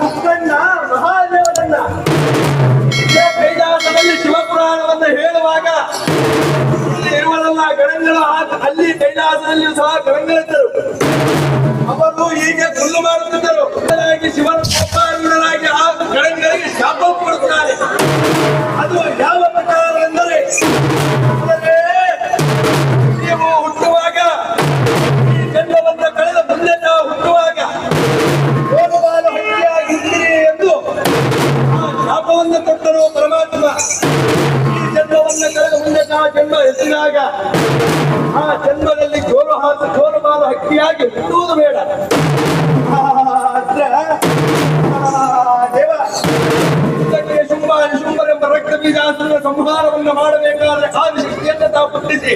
ಮುಕ್ಕಣ್ಣ ಮಹಾದೇವನನ್ನ ಕೈಲಾಸದಲ್ಲಿ ಶಿವಪುರಾಣವನ್ನು ಹೇಳುವಾಗ ಇಲ್ಲಿ ಇರುವರೆಲ್ಲ ಗಣಗಳು ಅಲ್ಲಿ ಕೈಲಾಸದಲ್ಲಿಯೂ ಸಹ ಗಣಗಳಿದ್ದರು. ಅವರು ಹೀಗೆ ಹುಲ್ಲು ಮಾಡುತ್ತಿದ್ದರು. ಬದಲಾಗಿ ದೇವ ಶುಂಭ ಶುಂಭರೆಂಬ ರಕ್ತ ಬೀಜಾಸುರ ಸಂಹಾರವನ್ನು ಮಾಡಬೇಕಾದ್ರೆ ಆದಿಶಕ್ತಿಯನ್ನು ತಾವು ಪಟ್ಟಿಸಿ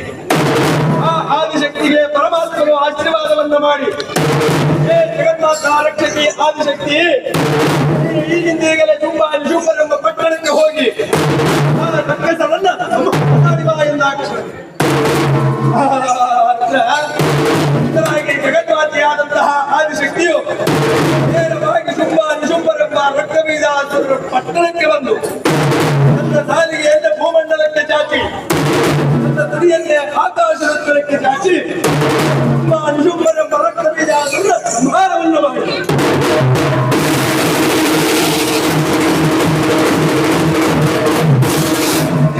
ಆ ಆದಿಶಕ್ತಿಗೆ ಪರಮಾತ್ಮನು ಆಶೀರ್ವಾದವನ್ನು ಮಾಡಿ. ಹೇ ಜಗನ್ನಾಥ ರಕ್ಷಕಿ, ಆದಿಶಕ್ತಿ ಈಗಿಂದ ಈಗಲೇ ಶುಂಭ ಶುಂಭರೆಂಬ ಪಟ್ಟಣಕ್ಕೆ ಹೋಗಿ, ಆ ರಕ್ಕಸರನ್ನ ಸಂಹಾರಿವ ಎಂದಾಗ್ತದೆ ನಿಶುಂಭರೆಂಬ ರಕ್ತಬೀಜ ಪಟ್ಟಣಕ್ಕೆ ಬಂದು ನನ್ನ ಸಾಲಿಗೆಯನ್ನೇ ಭೂಮಂಡಲಕ್ಕೆ ಚಾಚಿ ನನ್ನ ತುಡಿಯನ್ನೇ ಆಕಾಶದಕ್ಕೆ ಚಾಚಿ ಶುಂಭ ನಿಶುಂಭರೆಂಬ ರಕ್ತಬೀಜ ಸಂಹಾರವನ್ನು ಮಾಡಿ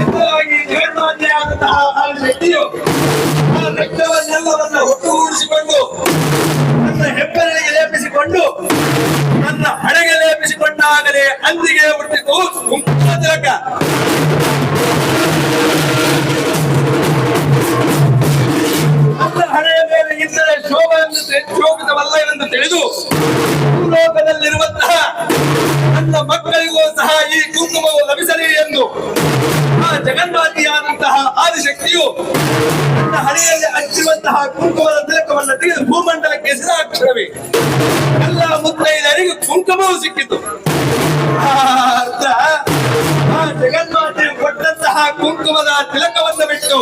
ಇದರಾಗಿ ಜಗನ್ಮಾತೆಯಾದಂತಹ ಆದಿಶಕ್ತಿಯು ಆ ರಕ್ತವನ್ನೆಲ್ಲವನ್ನ ಒಟ್ಟುಗೂಡಿಸಿಕೊಂಡು ನನ್ನ ಹೆಬ್ಬೆರಳಿಗೆ ಲೇಪಿಸಿಕೊಂಡು ನನ್ನ ಹಣೆಗೆ ಲೇಪಿಸಿಕೊಂಡಾಗಲೇ ಅಂದಿಗೆ ಹುಟ್ಟಿತು ಕುಂಕುಮ ತಿಲಕ. ಹಣೆಯ ಮೇಲೆ ಇದ್ದರೆ ಶೋಭ ಎಂದು ಶೋಭಿತವಲ್ಲ ಎಂದು ತಿಳಿದು, ಭೂಲೋಕದಲ್ಲಿರುವಂತಹ ನನ್ನ ಮಕ್ಕಳಿಗೂ ಸಹ ಈ ಕುಂಕುಮವು ಲಭಿಸಲಿ ಎಂದು ಆ ಜಗನ್ಮಾತಿಯಾದಂತಹ ಆದಿಶಕ್ತಿಯು ನನ್ನ ಹಣೆಯಲ್ಲಿ ಹಚ್ಚಿರುವಂತಹ ಕುಂಕುಮದ ತಿಲಕವನ್ನು ತೆಗೆದು ಭೂಮಂಡಲಕ್ಕೆ ಸಿದಾಕ್ಷರವೇ ಎಲ್ಲ ಮುತ್ತೈದರಿಗೂ ಕುಂಕುಮವು ಸಿಕ್ಕಿತು. ಆ ಜಗನ್ಮಾತೆ ಕೊಟ್ಟಂತಹ ಕುಂಕುಮದ ತಿಲಕವನ್ನು ಬಿಟ್ಟು,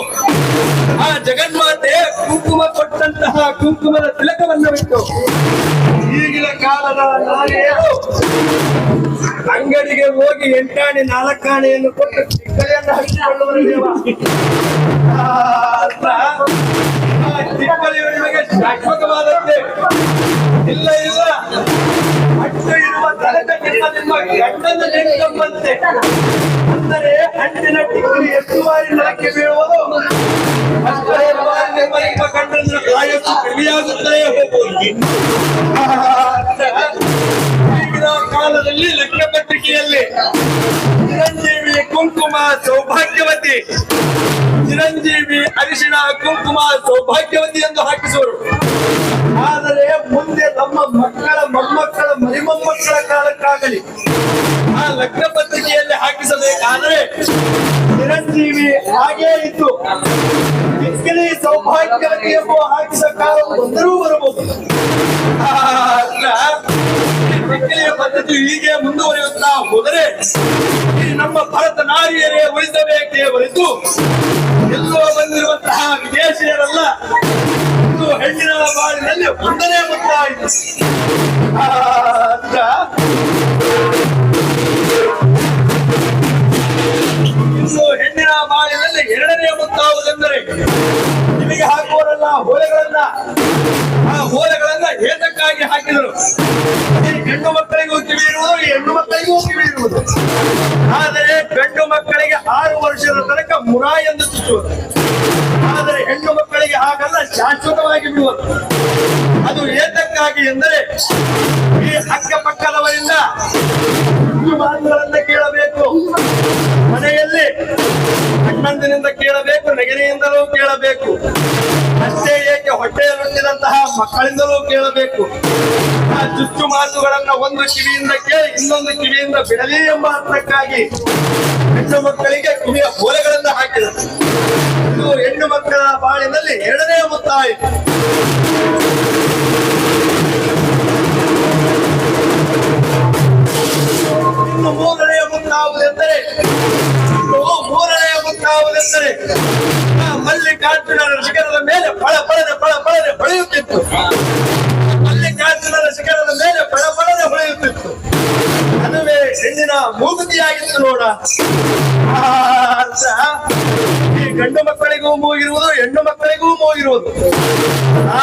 ಆ ಜಗನ್ಮಾತೆ ಕುಂಕುಮ ಕೊಟ್ಟಂತಹ ಕುಂಕುಮದ ತಿಲಕವನ್ನು ಬಿಟ್ಟು, ಈಗಿನ ಕಾಲದ ಅಂಗಡಿಗೆ ಹೋಗಿ ಎಂಟಾಣಿ ನಾಲ್ಕಾಣೆಯನ್ನು ಕೊಟ್ಟು ಚಿಕ್ಕಲೆಯನ್ನು ಹಚ್ಚಿಕೊಳ್ಳುವ ಶಾಶ್ವತವಾದಂತೆ. ಇಲ್ಲ ಇಲ್ಲ. ತಲೆತ ನಿಮ್ಮ ನಿಮ್ಮ ಗಂಡನ ಅಂದರೆ ಹಣ್ಣಿನ ಟಿಕ್ಕಿ ಎಷ್ಟು ಬಾರಿ ನೆಲಕ್ಕೆ ಬೀಳುವುದು. ಅಷ್ಟೇ ಬಾರಿ ನಿಮ್ಮ ಈಗಿನ ಕಾಲದಲ್ಲಿ ಚಿರಂಜೀವಿ ಕುಂಕುಮ ಸೌಭಾಗ್ಯವತಿ. ಚಿರಂಜೀವಿ ಅರಿಶಿಣ ಕುಂಕುಮ ಸೌಭಾಗ್ಯವತಿ ಎಂದು ಹಾಕಿಸುವರು. ಆದರೆ ಮುಂದೆ ನಮ್ಮ ಮಕ್ಕಳ ಆ ಲಗ್ನ ಪತ್ರಿಕೆಯಲ್ಲಿ ಹಾಕಿಸಬೇಕಾದ್ರೆ ಚಿರಂಜೀವಿ ಹಾಗೇ ಇತ್ತು. ಸೌಭಾಗ್ಯ ಸೌಭಾಗ್ಯವತಿ ಎಂಬ ಹಾಕಿಸ ಕಾಲ ಬಂದರೂ ಬರಬಹುದು. ಈ ಪದ್ಧತಿ ಹೀಗೆ ಮುಂದುವರಿಯುತ್ತಾ ಹೋದರೆ ನಮ್ಮ ಭಾರತ ನಾರಿಯರೇ ಉಳಿಸಬೇಕೇ ಹೊರತು ಎಲ್ಲೋ ಬಂದಿರುವಂತಹ ವಿದೇಶಿಯರಲ್ಲ ಹೆಣ್ಣಿನ ಬಾಳಿನಲ್ಲಿ ಒಂದನೇ ಮುತ್ತಾಯಿತು ಹೋಲೆಗಳನ್ನ, ಆ ಹೋಲೆಗಳನ್ನ ಏತಕ್ಕಾಗಿ ಹಾಕಿದರು? ಗಂಡು ಮಕ್ಕಳಿಗೂ ಕಿವಿ ಈ ಹೆಣ್ಣು ಮಕ್ಕಳಿಗೂ ಕಿವಿ ಇರುವುದು ಆದರೆ ಗಂಡು ಮಕ್ಕಳಿಗೆ ಆರು ವರ್ಷದ ತನಕ ಮುರಾ ಎಂದು ಚುಚ್ಚುವುದು ಆದರೆ ಹೆಣ್ಣು ಮಕ್ಕಳಿಗೆ ಹಾಗಲ್ಲ, ಶಾಶ್ವತವಾಗಿ ಬಿಡುವುದು ಅದು ಏತಕ್ಕಾಗಿ ಎಂದರೆ ಈ ಅಕ್ಕಪಕ್ಕದವರಿಂದ ಮಾತುಗಳನ್ನ ಅಣ್ಣಂದಿನಿಂದ ಕೇಳಬೇಕು ನೆಗರಿಯಿಂದಲೂ ಕೇಳಬೇಕು. ಅಷ್ಟೇ ಏಕೆ ಹೊಟ್ಟೆಯಲ್ಲಿದ್ದಂತಹ ಮಕ್ಕಳಿಂದಲೂ ಕೇಳಬೇಕು. ಆ ಚುಚ್ಚು ಮಾತುಗಳನ್ನ ಒಂದು ಕಿವಿಯಿಂದ ಕೇಳಿ, ಇನ್ನೊಂದು ಕಿವಿಯಿಂದ ಬಿಡಲಿ ಎಂಬ ಅರ್ಥಕ್ಕಾಗಿ ಹೆಣ್ಣು ಮಕ್ಕಳಿಗೆ ಕಿವಿಯ ಹೋಲೆಗಳನ್ನ ಹಾಕಿದರು. ಇದು ಹೆಣ್ಣು ಮಕ್ಕಳ ಬಾಳಿನಲ್ಲಿ ಎರಡನೇ ಮುತ್ತಾಯಿತು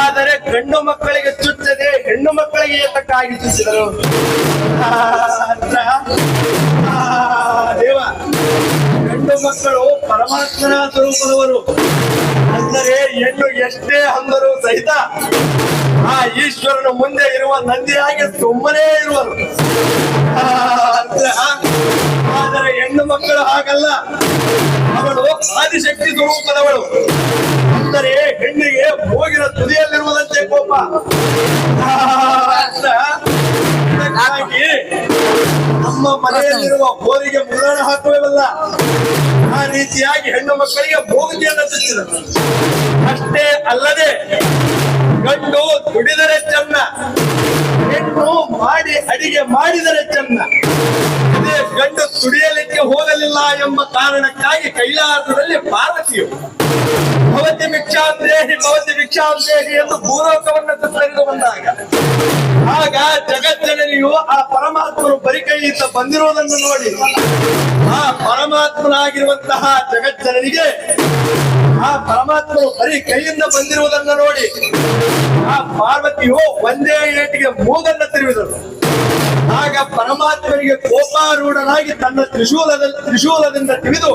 ಆದರೆ ಗಂಡು ಮಕ್ಕಳಿಗೆ ಚುಚ್ಚದೆ ಹೆಣ್ಣು ಮಕ್ಕಳಿಗೆ ಎತ್ತಕ್ಕಾಗಿ ಚುಚ್ಚಿದರು. ದೇವ ಗಂಡು ಮಕ್ಕಳು ಪರಮಾತ್ಮನ ಸ್ವರೂಪದವರು. ಅಂದರೆ ಹೆಣ್ಣು ಎಷ್ಟೇ ಅಂದರೂ ಸಹಿತ ಆ ಈಶ್ವರನ ಮುಂದೆ ಇರುವ ನಂದಿಯಾಗಿ ಸುಮ್ಮನೆ ಇರುವರು. ಆದರೆ ಹೆಣ್ಣು ಮಕ್ಕಳು ಹಾಗಲ್ಲ. ಅವಳು ಆದಿಶಕ್ತಿ ಸ್ವರೂಪದವಳು. ಅಂದರೆ ಹೆಣ್ಣಿಗೆ ಹೋಗಿನ ತುದಿಯಲ್ಲಿರುವುದಂತೆ ಕೋಪ. ನಮ್ಮ ಮನೆಯಲ್ಲಿರುವ ಬೋರಿಗೆ ಮುರಾಣ ಹಾಕುವಲ್ಲ ಆ ರೀತಿಯಾಗಿ ಹೆಣ್ಣು ಮಕ್ಕಳಿಗೆ ಭೋಗಿಯನ್ನು ಚುಚ್ಚಿದರು ಅಷ್ಟೇ ಅಲ್ಲದೆ ಗಂಡು ದುಡಿದರೆ ಚೆನ್ನ ಹೆಣ್ಣು ಮಾಡಿ ಅಡಿಗೆ ಮಾಡಿದರೆ ಚೆನ್ನ. ಇದೇ ಗಂಡು ದುಡಿಯಲಿಕ್ಕೆ ಹೋಗಲಿಲ್ಲ ಎಂಬ ಕಾರಣಕ್ಕಾಗಿ ಕೈಲಾಸದಲ್ಲಿ ಪಾರ್ವತಿಯು ಭವತಿ ಭಿಕ್ಷಾಂದೇಹಿ ಭವತಿ ಭಿಕ್ಷಾಂದೇಹಿ ಎಂದು ಪೂರ್ವಕವನ್ನು ಬಂದಾಗ ಆಗ ಜಗಜ್ಜನನಿಯು ಆ ಪರಮಾತ್ಮನು ಬರಿಕೈಯಿಂದ ಬಂದಿರುವುದನ್ನು ನೋಡಿ. ಆ ಪರಮಾತ್ಮನಾಗಿರುವಂತಹ ಜಗಜ್ಜನನಿಗೆ ಆ ಪರಮಾತ್ಮನು ಬರೀ ಕೈಯಿಂದ ಬಂದಿರುವುದನ್ನು ನೋಡಿ. ಆ ಪಾರ್ವತಿಯು ಒಂದೇ ಏಟಿಗೆ ಮೂಗನ್ನ ತಿರುವಿದರು ಆಗ ಪರಮಾತ್ಮನಿಗೆ ಕೋಪಾರೂಢನಾಗಿ ತನ್ನ ತ್ರಿಶೂಲದ ತ್ರಿಶೂಲದಿಂದ ತಿಳಿದು,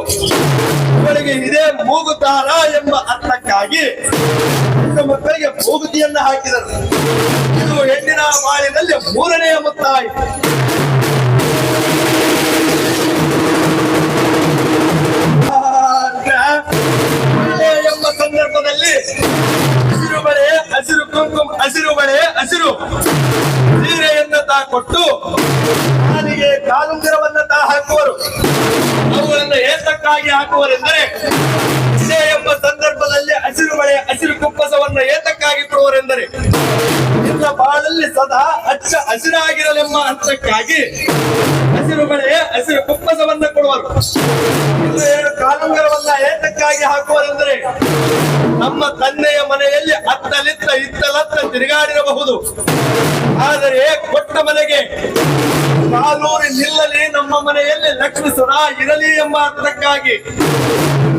ಇವಳಿಗೆ ಇದೇ ಮೂಗುತ್ತಾರ ಎಂಬ ಅರ್ಥಕ್ಕಾಗಿ ಮಕ್ಕಳಿಗೆ ಮೂಗುತಿಯನ್ನ ಹಾಕಿದರು ಬಾಳಿನಲ್ಲಿ ಮೂರನೆಯ ಮುತ್ತಾಯಿ. ಎಂಬ ಸಂದರ್ಭದಲ್ಲಿ ಹಸಿರು ಬಳೆ, ಹಸಿರು ಕುಂಕುಮ, ಹಸಿರು ಬಳೆ, ಹಸಿರು ಸೀರೆಯನ್ನ ತಾ ಕೊಟ್ಟು ಕಾಲಿಗೆ ಕಾಲುಂಗರವನ್ನ ತಾ ಹಾಕುವರು. ಅವುಗಳನ್ನು ಏತಕ್ಕಾಗಿ ಹಾಕುವರೆಂದರೆ ಏತಕ್ಕಾಗಿ ಕೊಡುವರೆಂದರೆ, ನಿನ್ನ ಬಾಳಲ್ಲಿ ಸದಾ ಅಚ್ಚ ಹಸಿರಾಗಿರಲೆಂಬ ಅರ್ಥಕ್ಕಾಗಿ ಹಸಿರು ಬೆಳೆ ಹಸಿರು ಕುಪ್ಪಸವನ್ನ ಕೊಡುವರು. ಇನ್ನು ಎರಡು ಕಾಲಂಗರವನ್ನ ಏತಕ್ಕಾಗಿ ಹಾಕುವರೆಂದರೆ, ನಮ್ಮ ತಂದೆಯ ಮನೆಯಲ್ಲಿ ಅತ್ತಲಿತ್ತ ಇತ್ತಲತ್ತ ತಿರುಗಾಡಿರಬಹುದು. ಆದರೆ ಕೊಟ್ಟ ಮನೆಗೆ ಕಾಲೂರಿ ನಿಲ್ಲಲಿ ನಮ್ಮ ಮನೆಯಲ್ಲಿ ಲಕ್ಷ್ಮಿ ಸುರ ಇರಲಿ ಎಂಬ ಅರ್ಥಕ್ಕಾಗಿ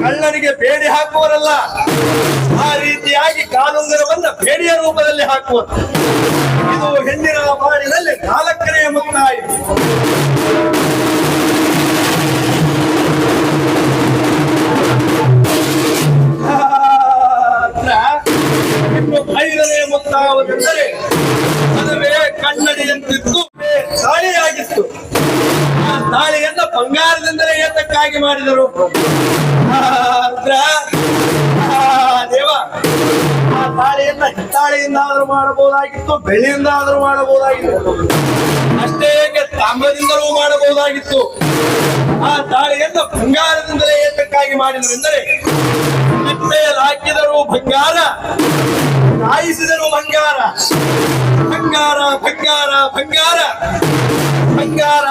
ಕಳ್ಳನಿಗೆ ಬೇಡಿ ಹಾಕುವರಲ್ಲ, ಆ ರೀತಿಯಾಗಿ ಕಾಲುಂಗರವನ್ನ ಬೇಡಿಯ ರೂಪದಲ್ಲಿ ಹಾಕುವರು. ಇದು ಹೆಣ್ಣಿನ ಬಾಳಿನಲ್ಲಿ ನಾಲ್ಕನೆಯ ಮುಕ್ತಾಯ. ಐದನೇ ಐದನೆಯ ಏತಕ್ಕಾಗಿ ಮಾಡಿದರು. ದೇವ, ಆ ಹಿತ್ತಾಳೆಯಿಂದ ಆದರೂ ಮಾಡಬಹುದಾಗಿತ್ತು ಬೆಳೆಯಿಂದ ಆದರೂ ಮಾಡಬಹುದಾಗಿತ್ತು. ಅಷ್ಟೇ ತಾಮ್ರದಿಂದಲೂ ಮಾಡಬಹುದಾಗಿತ್ತು. ಆ ತಾಳೆಯಿಂದ ಬಂಗಾರದಿಂದಲೇ ಏತಕ್ಕಾಗಿ ಮಾಡಿದರು ಎಂದರೆ ಹಾಕಿದರು ಬಂಗಾರ ಕಾಯಿಸಿದರು ಬಂಗಾರ. ಬಂಗಾರ ಬಂಗಾರ ಬಂಗಾರ. ಬಂಗಾರ,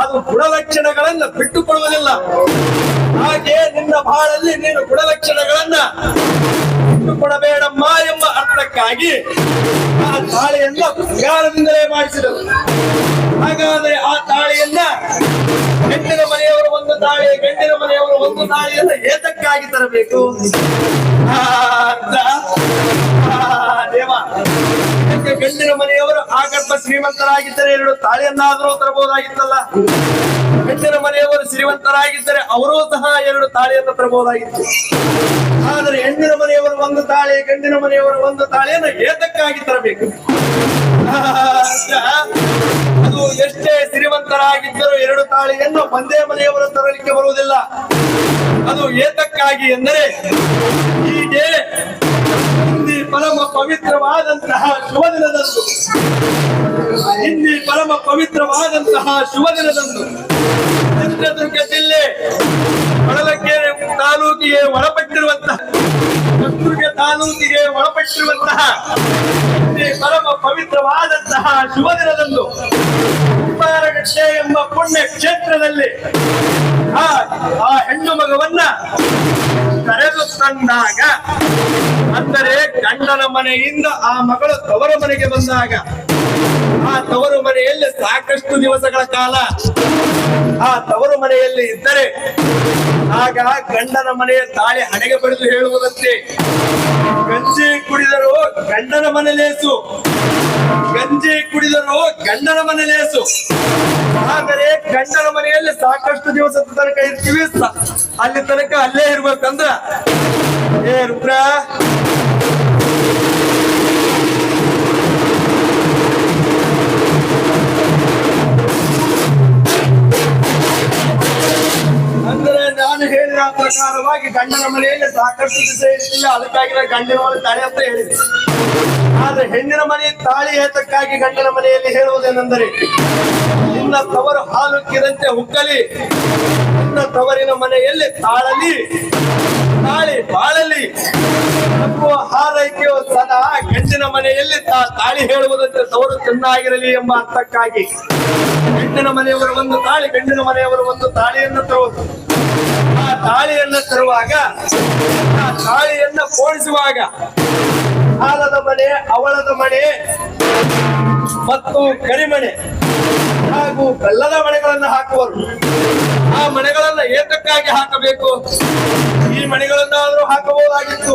ಅದು ಗುಣಲಕ್ಷಣಗಳನ್ನ ಬಿಟ್ಟುಕೊಡುವುದಿಲ್ಲ. ಹಾಗೆ ನಿನ್ನ ಬಾಳಲ್ಲಿ ನೀನು ಗುಣಲಕ್ಷಣಗಳನ್ನ ಬಿಟ್ಟುಕೊಡಬೇಡಮ್ಮ ಎಂಬ ಅರ್ಥಕ್ಕಾಗಿ ಆ ತಾಳೆಯನ್ನ ಬಂಗಾರದಿಂದಲೇ ಮಾಡಿಸಿದರು ಹಾಗಾದ್ರೆ ಆ ತಾಳೆಯನ್ನ ಹೆಣ್ಣಿನ ಮನೆಯವರು ಒಂದು ತಾಳೆ, ಗಂಡಿನ ಮನೆಯವರು ಒಂದು ತಾಳೆಯನ್ನ ಏತಕ್ಕಾಗಿ ತರಬೇಕು? ದೇವ ಗಂಡಿನ ಮನೆಯವರು ಆಗರ್ಭ ಶ್ರೀಮಂತರಾಗಿದ್ದರೆ ಎರಡು ತಾಳಿಯನ್ನಾದರೂ ತರಬಹುದಾಗಿತ್ತಲ್ಲ ಗಂಡಿನ ಮನೆಯವರು ಶ್ರೀಮಂತರಾಗಿದ್ದರೆ ಅವರೂ ಸಹ ಎರಡು ತಾಳಿಯನ್ನು ತರಬಹುದಾಗಿತ್ತು ಆದರೆ ಹೆಣ್ಣಿನ ಮನೆಯವರು ಒಂದು ತಾಳಿ, ಗಂಡಿನ ಮನೆಯವರು ಒಂದು ತಾಳಿಯನ್ನು ಏತಕ್ಕಾಗಿ ತರಬೇಕು ಆ. ಅದು ಎಷ್ಟೇ ಶ್ರೀಮಂತರಾಗಿದ್ದರೂ ಎರಡು ತಾಳಿಯನ್ನು ಒಂದೇ ಮನೆಯವರು ತರಲಿಕ್ಕೆ ಬರುವುದಿಲ್ಲ. ಅದು ಏತಕ್ಕಾಗಿ ಎಂದರೆ ಹೀಗೆ ಪರಮ ಪವಿತ್ರವಾದಂತಹ ಶುಭ ದಿನದಂದು ಹಿಂದಿ ಪರಮ ಪವಿತ್ರವಾದಂತಹ ಶುಭ ದಿನದಂದು ಚಿತ್ರದುರ್ಗ ಜಿಲ್ಲೆ ಹೊಳಲಕೆರೆ ತಾಲೂಕಿಗೆ ಒಳಪಟ್ಟಿರುವಂತಹ ಚಿತ್ರದುರ್ಗ ತಾಲೂಕಿಗೆ ಒಳಪಟ್ಟಿರುವಂತಹ ಹಿಂದಿ ಪರಮ ಪವಿತ್ರವಾದಂತಹ ಶುಭ ದಿನದಂದು ಕುಂಬಾರಗಟ್ಟೆ ಎಂಬ ಪುಣ್ಯ ಕ್ಷೇತ್ರದಲ್ಲಿ ಆ ಹೆಣ್ಣು ಮಗವನ್ನ ಕರೆದು ತಂದಾಗ, ಅಂದರೆ ಗಂಡನ ಮನೆಯಿಂದ ಆ ಮಗಳು ತವರು ಮನೆಗೆ ಬಂದಾಗ, ಆ ತವರು ಮನೆಯಲ್ಲಿ ಸಾಕಷ್ಟು ದಿವಸಗಳ ಕಾಲ ಆ ತವರು ಮನೆಯಲ್ಲಿ ಇದ್ದರೆ, ಆಗ ಗಂಡನ ಮನೆಯ ತಾಳೆ ಹಣೆಗೆ ಬರೆದು ಹೇಳುವುದಂತೆ, ಗಂಜಿ ಕುಡಿದರು ಗಂಡನ ಮನೆ ಲೇಸು, ಗಂಜಿ ಕುಡಿದರು ಗಂಡನ ಮನೆ ಲೇಸು. ಆದರೆ ಗಂಡನ ಮನೆಯಲ್ಲಿ ಸಾಕಷ್ಟು ದಿವಸದ ತನಕ ಇರ್ತೀವಿ ಅಲ್ಲಿ ತನಕ ಅಲ್ಲೇ ಇರ್ಬೇಕಂದ್ರ, ಏ ರುದ್ರ, ಅಂದ್ರೆ ನಾನು ಹೇಳಿದ ಪ್ರಕಾರವಾಗಿ ಗಂಡನ ಮನೆಯಲ್ಲಿ ಸಾಕಷ್ಟು ದಿವಸ ಅದಕ್ಕಾಗಿ ಗಂಡನ ಮನೆ ತಾಳಿ ಅಂತ ಹೇಳಿದೆ. ಆದ್ರೆ ಹೆಣ್ಣಿನ ಮನೆ ತಾಳಿ ಏತಕ್ಕಾಗಿ ಗಂಡನ ಮನೆಯಲ್ಲಿ ಹೇಳುವುದೇನೆಂದರೆ ನಿನ್ನ ತವರು ಕಿರಂತೆ ಹುಕ್ಕಲಿ ನನ್ನ ತವರಿನ ಮನೆಯಲ್ಲಿ ತಾಳಲಿ. ತಾಳಿ ಬಾಳಲಿ. ನಮ್ಮುವ ಹಾರೈಕೆಯು ಸದಾ ಗಂಡಿನ ಮನೆಯಲ್ಲಿ ತಾಳಿ ಹೇಳುವುದಂತೆ ತವರು ಚೆನ್ನಾಗಿರಲಿ ಎಂಬ ಅರ್ಥಕ್ಕಾಗಿ. ಗಂಡಿನ ಮನೆಯವರು ಒಂದು ತಾಳಿ, ಗಂಡಿನ ಮನೆಯವರು ಒಂದು ತಾಳಿಯನ್ನು ತರುವುದು. ಆ ತಾಳಿಯನ್ನು ತರುವಾಗ, ಆ ತಾಳಿಯನ್ನ ಪೋಣಿಸುವಾಗ, ಹಾಲದ ಮನೆ ಅವಳದ ಮನೆ ಮತ್ತು ಕರಿಮಣೆ. ಹಾಗೂ ಬೆಲ್ಲದ ಮನೆಗಳನ್ನು ಹಾಕುವರು. ಆ ಮನೆಗಳನ್ನ ಏತಕ್ಕಾಗಿ ಹಾಕಬೇಕು? ಈ ಮನೆಗಳನ್ನಾದ್ರೂ ಹಾಕಬಹುದಾಗಿತ್ತು.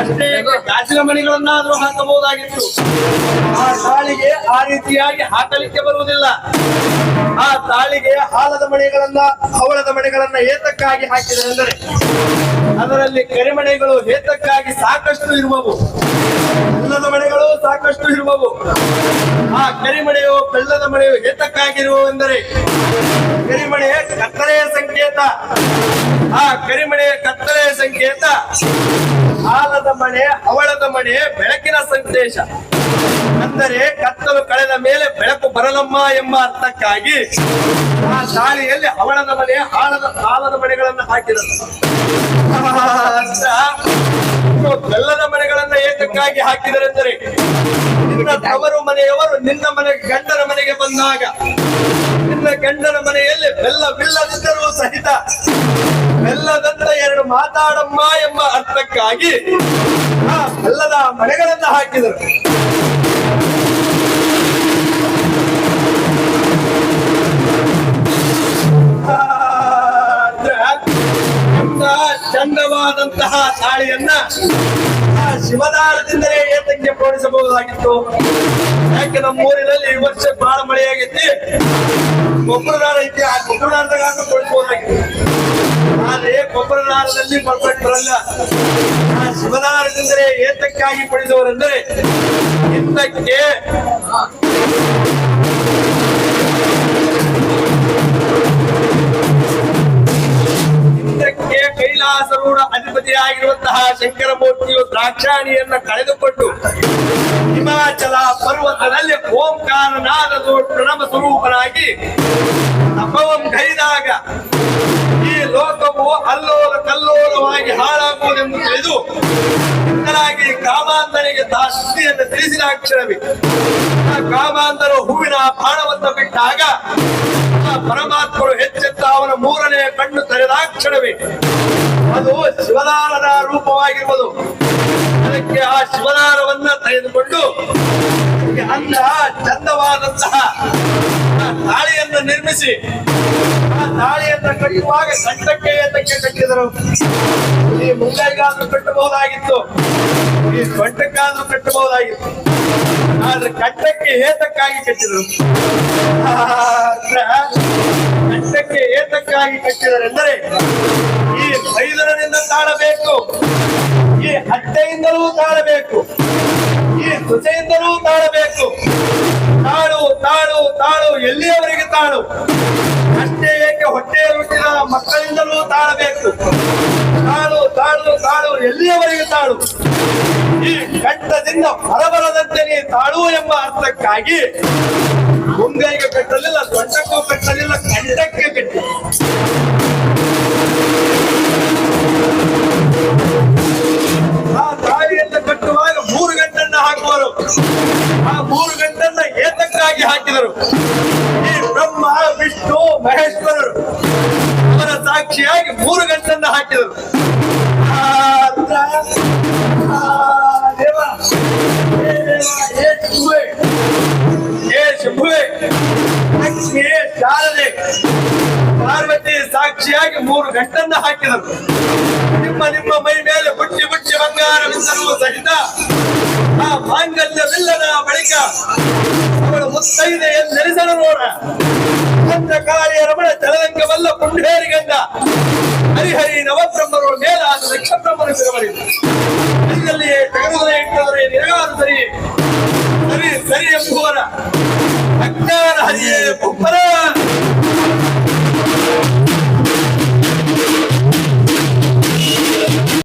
ಅಷ್ಟೇ ಗಾಜಿನ ಮನೆಗಳನ್ನಾದ್ರೂ ಹಾಕಬಹುದಾಗಿತ್ತು. ಆ ತಾಳಿಗೆ ಆ ರೀತಿಯಾಗಿ ಹಾಕಲಿಕ್ಕೆ ಬರುವುದಿಲ್ಲ. ಆ ತಾಳಿಗೆ ಹಾಲದ ಮನೆಗಳನ್ನ ಹವಳದ ಮನೆಗಳನ್ನ ಏತಕ್ಕಾಗಿ ಹಾಕಿದರೆಂದರೆ ಅದರಲ್ಲಿ ಕರಿಮಣೆಗಳು ಹೇತಕ್ಕಾಗಿ ಸಾಕಷ್ಟು ಇರುವವು. ಬೆಲ್ಲದ ಮನೆಗಳು ಸಾಕಷ್ಟು ಇರುವವು. ಆ ಕರಿಮಣೆಯು ಬೆಲ್ಲದ ಮನೆಯು ಹೇತಕ್ಕಾಗಿರುವವೆಂದರೆ ಕರಿಮಣೆ ಕತ್ತಲೆಯ ಸಂಕೇತ. ಆ ಕರಿಮಣೆಯ ಕತ್ತಲೆಯ ಸಂಕೇತ. ಆಲದ ಮನೆ, ಅವಳದ ಮನೆ, ಬೆಳಕಿನ ಸಂದೇಶ. ಅಂದರೆ ಕತ್ತಲು ಕಳೆದ ಮೇಲೆ ಬೆಳಕು ಬರಲಮ್ಮ ಎಂಬ ಅರ್ಥಕ್ಕಾಗಿ ಆ ತಾಳಿಯಲ್ಲಿ ಅವಳದ ಮನೆ ಆಳದ ಹಾಲದ ಮನೆಗಳನ್ನು ಹಾಕಿದರು ಬೆಲ್ಲದ ಮನೆಗಳನ್ನ ಏತಕ್ಕಾಗಿ ಹಾಕಿದರೆಂದರೆ ನಿನ್ನ ತವರು ಮನೆಯವರು ನಿನ್ನ ಮನೆ ಗಂಡನ ಮನೆಗೆ ಬಂದಾಗ ನಿನ್ನ ಗಂಡನ ಮನೆಯಲ್ಲಿ ಬೆಲ್ಲ ಬೆಲ್ಲವಿಲ್ಲದಿದ್ದರೂ ಸಹಿತ ಬೆಲ್ಲದಂತ ಎರಡು ಮಾತಾಡಮ್ಮ ಎಂಬ ಅರ್ಥಕ್ಕಾಗಿ ಆ ಬೆಲ್ಲದ ಮನೆಗಳನ್ನ ಹಾಕಿದರು. ಚಂದವಾದಂತಹ ತಾಳಿಯನ್ನ ಆ ಶಿವದಾರದಿಂದಲೇ ಏತಕ್ಕೆ ಪೋಣಿಸಬಹುದಾಗಿತ್ತು ಯಾಕೆ ನಮ್ಮ ಊರಿನಲ್ಲಿ ಈ ವರ್ಷ ಬಹಳ ಮಳೆಯಾಗೈತಿ? ಗೊಬ್ಬರದಾರ ಐತಿ, ಆ ಗೊಬ್ಬರದಾರದಾಗ ಹಾಕಿ ಪೋಣಿಸಬಹುದಾಗಿತ್ತು ಆದ್ರೆ ಗೊಬ್ಬರದಾರದಲ್ಲಿ ಪರ್ಫೆಕ್ಟ್ ಬರಲ್ಲ ಆ ಏತಕ್ಕಾಗಿ ಪಡೆದವರೆಂದರೆ ಇಂದಕ್ಕೆ ಕೈಲಾಸರೂಢ ಅಧಿಪತಿಯಾಗಿರುವಂತಹ ಶಂಕರ ಮೂರ್ತಿಯು ದ್ರಾಕ್ಷಾಣಿಯನ್ನ ಕಳೆದುಕೊಂಡು ಹಿಮಾಚಲ ಪರ್ವತದಲ್ಲಿ ಓಂಕಾರನಾದದು ಪ್ರಣಮ ಸ್ವರೂಪನಾಗಿ ತಪವಂ ಕೈದಾಗ ಈ ಲೋಕವು ಅಲ್ಲೋಲ ಕಲ್ಲೋಲವಾಗಿ ಹಾಳಾಗುವುದೆಂದು ತಿಳಿದು ಇದರಾಗಿ ಕಾಮಾಂಧನಿಗೆ ದಾಸ್ತಿಯನ್ನು ತಿಳಿಸಿದ ಅಕ್ಷರವೇ ಆ ಕಾಮಾಂಧರ ಹೂವಿನ ಬಾಣವನ್ನು ಬಿಟ್ಟಾಗ ಪರಮಾತ್ಮರು ಹೆಚ್ಚೆತ್ತ ಅವನ ಮೂರನೇ ಕಣ್ಣು ಅದು ಶಿವನಾರದ ರೂಪವಾಗಿರುವುದು ಅದಕ್ಕೆ ಆ ಶಿವನಾರವನ್ನ ತೆಗೆದುಕೊಂಡು ಅಂತಹ ಚಂದವಾದಂತಹ ನಿರ್ಮಿಸಿ. ಆ ತಾಳಿಯನ್ನ ಕಟ್ಟುವಾಗ ಸಂಕಟಕ್ಕೆ ಏತಕ್ಕೆ ಕಟ್ಟಿದರು. ಈ ಮುಂಗೈಗಾದ್ರೂ ಕಟ್ಟಬಹುದಾಗಿತ್ತು. ಈ ಸೊಂಟಕ್ಕಾದ್ರೂ ಕಟ್ಟಬಹುದಾಗಿತ್ತು. ಆದ್ರೆ ಕಟ್ಟಕ್ಕೆ ಏತಕ್ಕಾಗಿ ಕಟ್ಟಿದರು? ಕಟ್ಟಕ್ಕೆ ಏತಕ್ಕಾಗಿ ಕಟ್ಟಿದರೆಂದರೆ ಈ ಮೈದನದಿಂದ ತಾಳಬೇಕು. ಈ ಹಟ್ಟೆಯಿಂದಲೂ ತಾಳಬೇಕು. ಈ ತುಸೆಯಿಂದಲೂ ತಾಳಬೇಕು. ತಾಳು ತಾಳು, ಎಲ್ಲಿಯವರೆಗೆ ತಾಳು? ಅಷ್ಟೇ ಏಕೆ ಹೊಟ್ಟೆ ರುಚಿನ ಮಕ್ಕಳಿಂದಲೂ ತಾಳಬೇಕು? ತಾಳು ತಾಳು ತಾಳು, ಎಲ್ಲಿಯವರೆಗೆ ತಾಳು? ಈ ಕಟ್ಟದಿಂದ ಹೊರಬರದಂತೆ ನೀ ತಾಳು ಎಂಬ ಅರ್ಥಕ್ಕಾಗಿ ಮುಂಗೈಗೆ ಕಟ್ಟಲಿಲ್ಲ ದೊಡ್ಡಕ್ಕೂ ಕಟ್ಟಲಿಲ್ಲ, ಕಂಠಕ್ಕೆ ಕಟ್ಟಿ. ಗಂಟನ್ನ ಹಾಕಿದರು ನಿಮ್ಮ ನಿಮ್ಮ ಮೈ ಮೇಲೆ ಬುಚ್ಚಿ ಬುಚ್ಚಿ ಬಂಗಾರವಿದ್ದರೂ ಸಹಿತ ಆ ಮಾಂಗಲ್ಯವಿಲ್ಲದ ಬಳಿಕ ಅವಳು ಮುತ್ತೈದೆ ಎಂದೆನಿಸಲು ನೋಡ. ಚಂದ್ರಕಾಳಿಯ ರಮಣ ಚಲದಂಗವಲ್ಲ ಪುಂಡೇರಿ ಗಂಡ ಹರಿಹರಿ ನವಬ್ರಹ್ಮರು ಮೇಲಾದ ನಕ್ಷಬ್ರಹ್ಮರು ಸಿರಬರಿದ ಕೈಯಲ್ಲಿಯೇ ಇಟ್ಟವರೇ ನಿರಗಾರು ಸರಿ. ಸರಿ ಸರಿ ಎಂಬುವರ. ಅಜ್ಞಾನ ಹರಿಯೇ ಒಬ್ಬರ